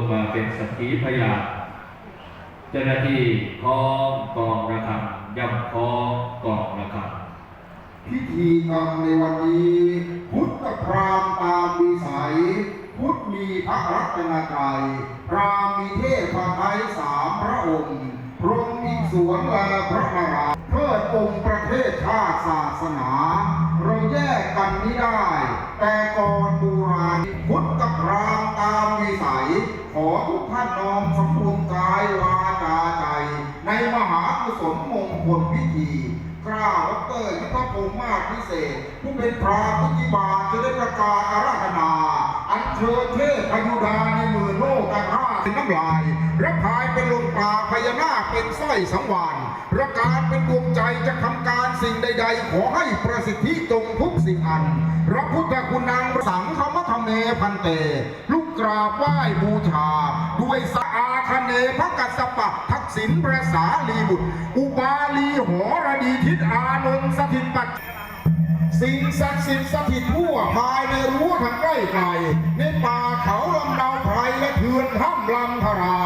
งมาเป็นสักขีพยานเจ้าหน้าที่คล้องกองระฆังย่ำคล้องกองระฆังพิธีกรรมในวันนี้ พุทธพราหมณ์ตามวิสัย พุทธมีพระรัตนตรัยพรามมีเทพไทยสามพระองค์พรหมอีสวนและพระนารายณ์เทิดองค์ประเทศชาติศาสนา เราแยกกันไม่ได้ แต่ก่อนโบราณพุทธ พระพุทธิบาลจะได้ประกาศอาราธนา อัญเชิญเทพพยุดาในหมื่นโลกกันห้าเป็นน้ำลายระพายเป็นลมปราพญานาคเป็นสร้อยสังวานระการเป็นดวงใจจะทำการสิ่งใด ๆ ขอให้ประสิทธิจงทุกสิ่งอัน พระพุทธคุณนางสังฆมัทเมพันเต ลูกกราบไหว้บูชา ด้วยสะอาคเนพระกัสสปะทักษิณพระสาลีบุตร อุบาลีหอระดีทิศอานนท์สถิตปัจ สิ่งศักดิ์สิทธิ์สถิตทั่วภายในรั้วทางใกล้ไกลในป่าเขาลำเนาไพรและเขื่อนถ้ำลำธารา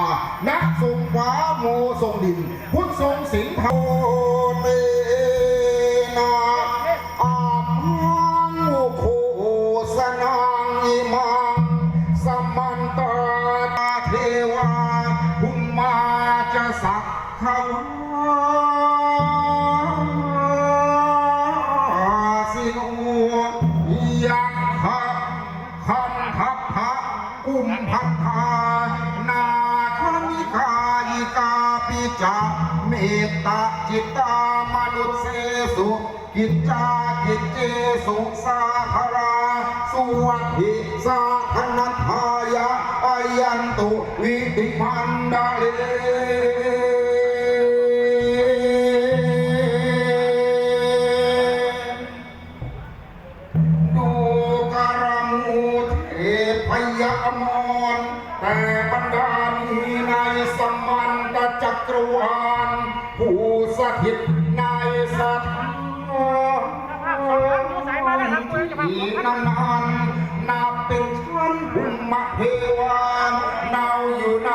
นักทรงฟ้าโมทรงดิน พุทธทรงสิงห์โท นดาเลดูการมูเทพยมรแต่บรรดามีในสมันตจักรวาลผู้สถิตในสถานที่นานๆนับเป็นชั้นบุญมเทวานเนาอยู่ใน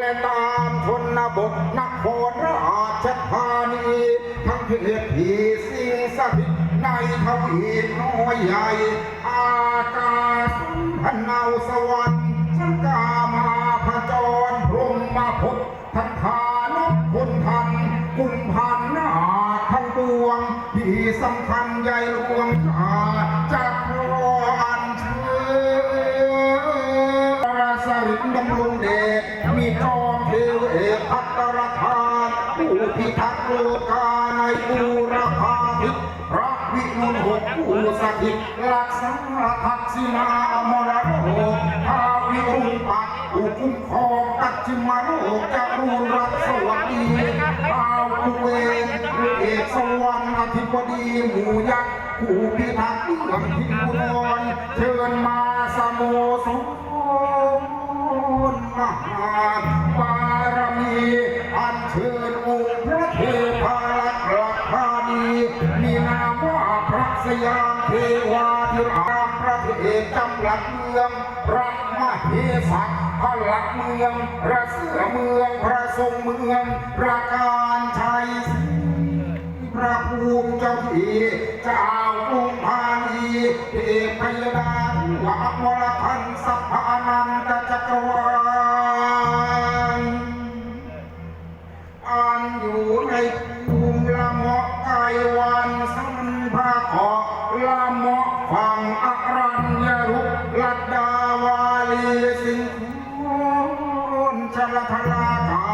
และตามชนบทนักโหรราชธานี ทั้งเพศที่สิ่งสถิตในทวีปน้อยใหญ่ อากาศพันเนาสวรรค์ชันกาม ผู้สถิตรักษาทักษิณามรโรคพาวิอุปัตอุคุมคองตัจจิมานุจารุรัสวัสดีภาวกุเวนเอกสวรรค์อธิบดีหมู่ยักษ์ผู้พิทักษ์เมืองทิพุนรเชิญมาสโมสร ยามเทวาธิราพระเอกจำหลักเมืองพระมเหสักพระหลักเมืองพระเสือเมืองพระทรงเมืองพระการชัยพระภูมิเจ้าที่เจ้ากรุงพานีเอกพยดาหวังวรคันสัพพานันตจักรวาลาวาลีสิงคุณชลทลาภา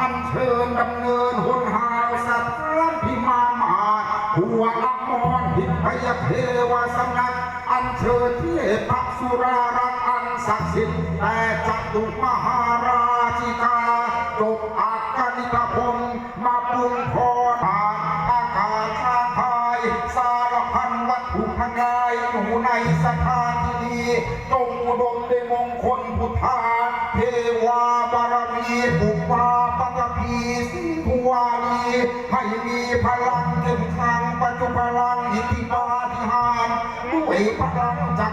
อันเชิญดำเนินหุนหาวสัตว์พิมานมาหัวอัมมรหิพยเทวสำนักอันเชิญเทพสุรารักษ์อันศักดิ์สิทธิ์แต่จัตุมหาราชิกาจบอักกนิกพงมาปรุงพารมีปุปาปตพีสีภูวาลีให้มีพลังเข้มขังปัจจุพลังอิทธิปาฏิหารด้วยพลังจัก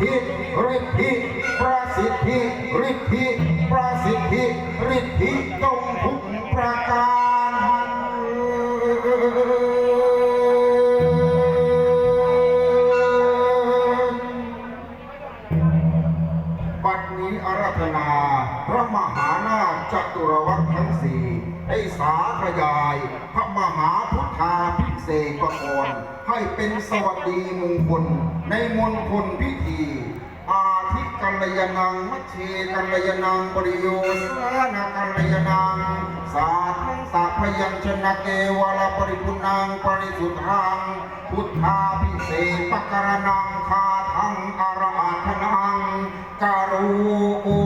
ธิฤทธิประสิทธิฤทธิประสิทธิฤทธิตจงทุกประการบัดนี้อารัธนาพระมหานาจัตุรวัตทั้งสี่ให้สาขยาย พระมหาพุทธาภิเศกกรให้เป็นสวัสดีมงคลในมณฑลพิธ ยนังมัชเชกัลยนังปริโยสนากัลยนังสาธังสัพยัญชนะเกวลปริพุนังปริสุทธังพุทธาพิเศษปกรนังคาทังอรหัตนังการุโอโอโอโอ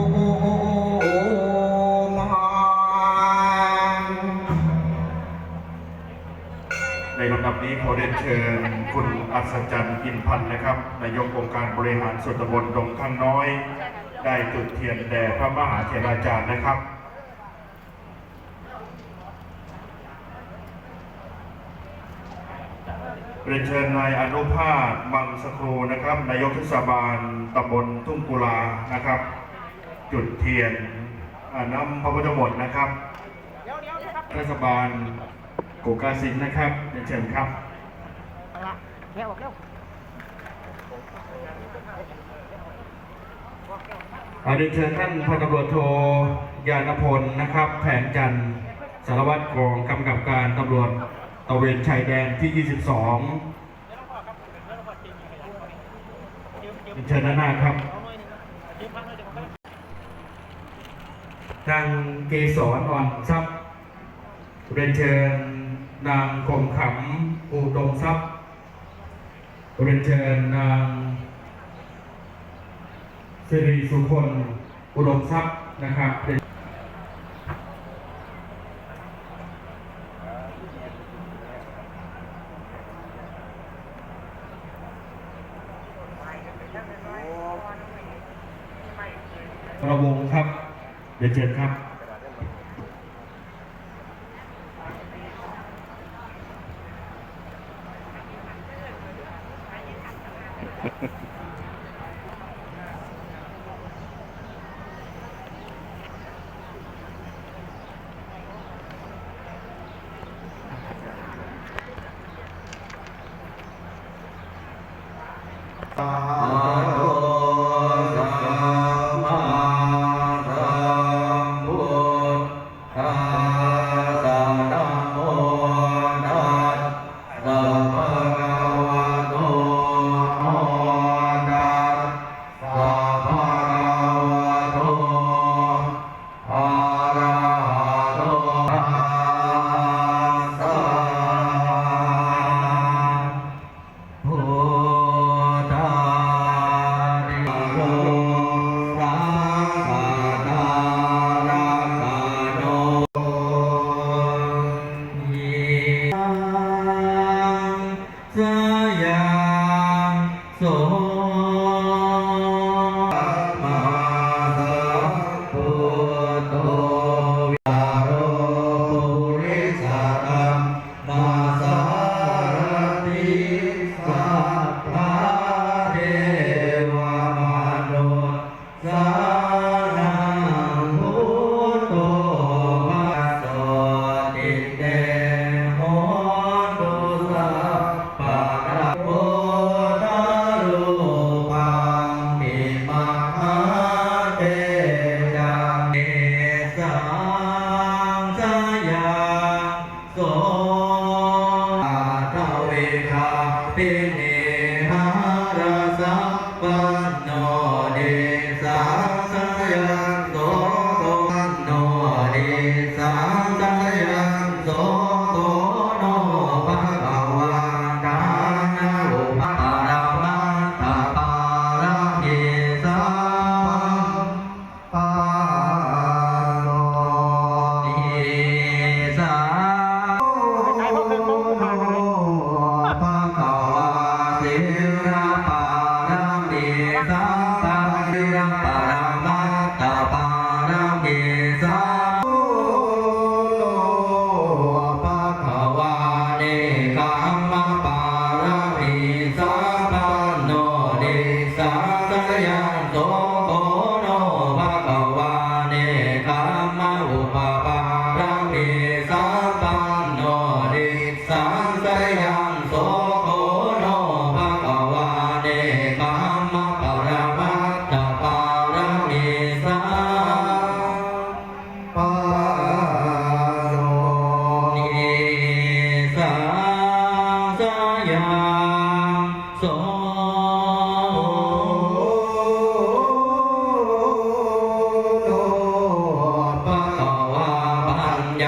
เรียนเชิญคุณอัศจรรย์อินพันธ์นะครับนายกองค์การบริหารส่วนตำบลดงข้างน้อย ได้จุดเทียนแด่พระมหาเถราจารย์นะครับเรียนเชิญนายอนุภาพมังสครูนะครับ นายกเทศบาลตำบลทุ่งกุลานะครับ จุดเทียนอ่านำพระพุทธมนต์นะครับเทศบาลกูกาสิงห์นะครับเรียนเชิญครับ แค่ออกเร็วขอเรียนเชิญท่านพันตำรวจโทยานพลนะครับ แผนจันทร์สารวัตรกองกำกับการตำรวจตะเวนชายแดนที่ 22เชิญด้านหน้าครับ ทางเกสรอ่อนทรัพย์เรียนเชิญนางคมขำอุดมทรัพย์ เรียนเชิญนางสิริสุคนอุดมทรัพย์นะครับเป็นระวงครับเดี๋ยวเชิญครับ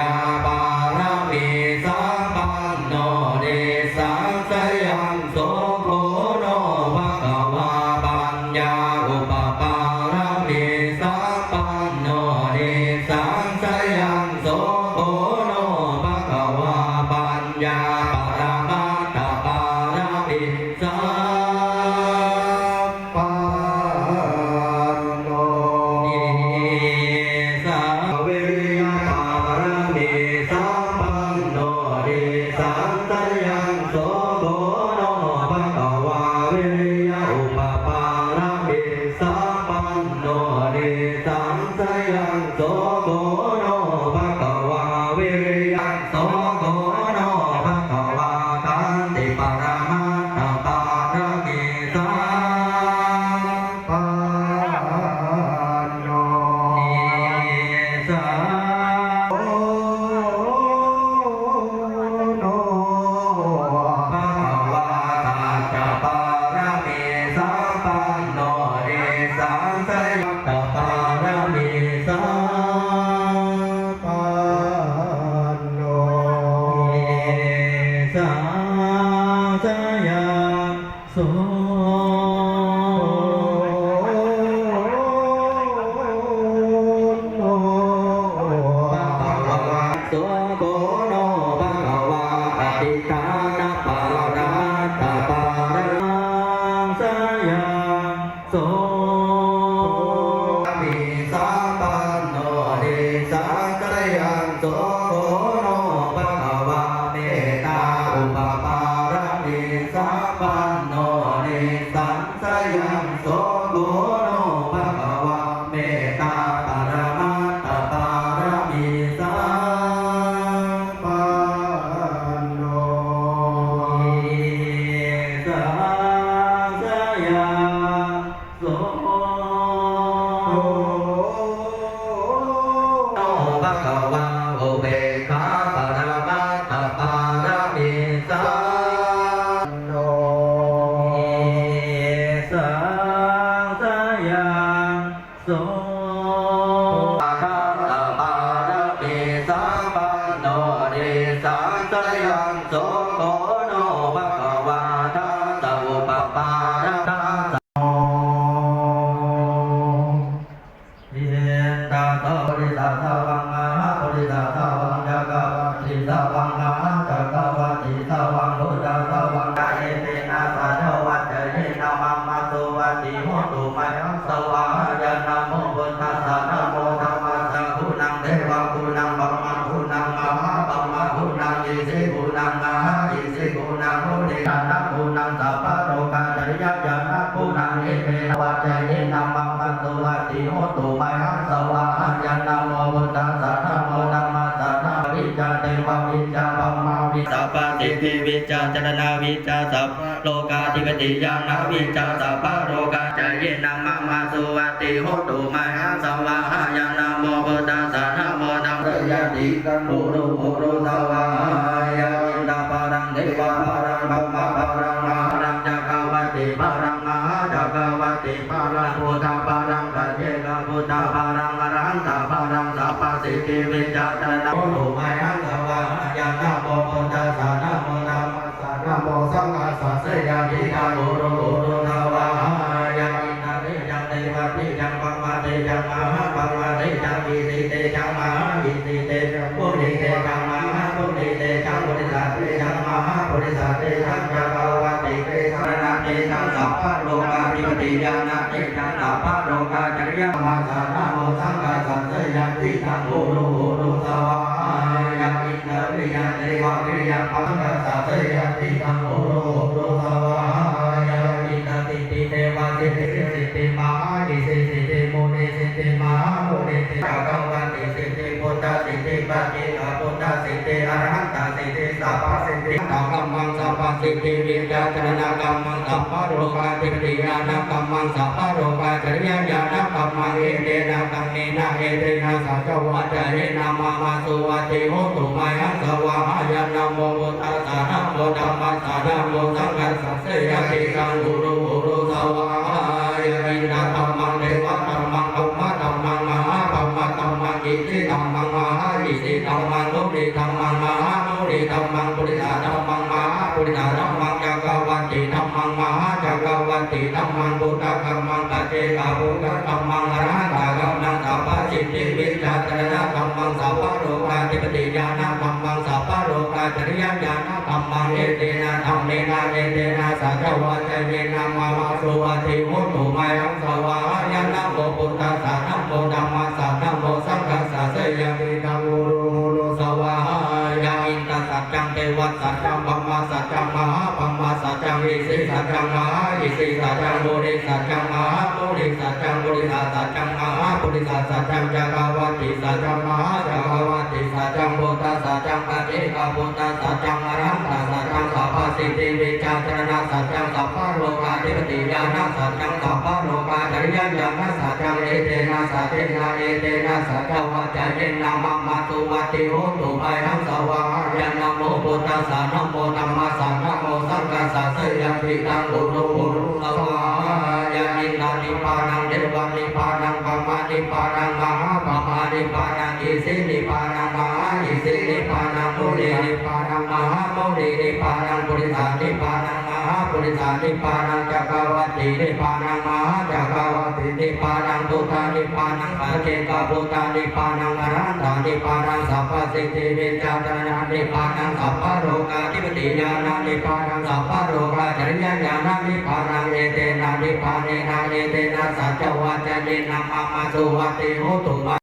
Yeah. สา ภวะ 看到 จรณาวิจาสัพโลกาธิปติยานาวิจาสัพพโลกาจเยนามมาสุวัติโหตุมาหังสวาหายานาโมพุทธาสานาโมตังเรยติตังโหโรโหโรสวาหายาอินดาปารังเทวา มาติจังปังมาเตจังมาหะปังมาเตจังอิติเตจังมาหะอิติเตจังพุทธิเตจังมาหะพุทธิเตจังบริสัทเตจังมาหะบริสัทเตจังจังภาวะเตเตสารนาเตจังสัพพะโลกาภิปติญาณเตจังสัพพะโลกาจริยมาสานะโมสังฆาสัตยัาติทังโอโลโอโลสาวะ สิเตปะเกขาโตตาสิเตอารหันตาสิเตสัพพสิเตธรรมังสัพพสิเตวิจารณกรรมังสัพพโรปาติปริยานกรรมังสัพพโรปาจริยญาณกรรมังเอเตนะตังเนนะเอเตนะสัจวัจเรนะมามาสุวัติโหตุมายัสวะหายานโมตัสสะนะโมตัมมัสะนะโมสังฆัสสะสยติกังกุ ติธรรมังปุริสาธรรมังมหาปุริสาธรรมังจักรวันติธรรมังมหาจักรวันติธรรมังพุทธธรรมังตัจเจกาพุทธธรรมังอรหันตกัมมังสัพพสิทธิวิจาตระธรรมังสัพพโลกาธิปติญาณธรรมังสัพพโลกาจริยญาณธรรมังเอเตนะธรรมเนนะเอเตนะสัจวัจเยน มาสัจจังอิสิสัจจังมหาอิสิสัจจังโมริสัจจังมหาโมริสัจจังโมริสัจจังมหาปุริสัจจังจักรวัติสัจจังมหาจักรวัติสัจจังโพธสัจจังปฏิกาโพธสัจจังอรัง สัพพสิทธิวิจารณะสัจจังสัพพโลกาธิปติญาณสัจจังสัพพโลกาจริยญาณสัจจังเอเตนะสัจเจนะเอเตนะสัจวัจเยนะมัมมาตุวัติโหตุไปหังสวายานะโมพุทธัสสะนะโมธัมมัสสะนะโมสังฆัสสะเสยมิตังอุรุอุรุสวายานินานิพานังเทวานิพานังปัมมานิพานังมหาปัมมานิพานังอิสินิพานังมหาอิสินิพานัง หาโมเดนิพานังปุริสานิพานังมหาปุริสานิพานังจักรวัตินิพานังมหาจักรวัตินิพานังพุทธานิพานังปัจเจกพุทธานิพานังอรันตานิพานังสัพพสิทธิวิจารณานิพานังสัพพโลกาธิปติญาณานิพานังสัพพโลกาจริยญาณานิพานังเอเตนะนิพาเนนะเอเตนะสัจวัจเยนะมัมมาสุวัติโหตุ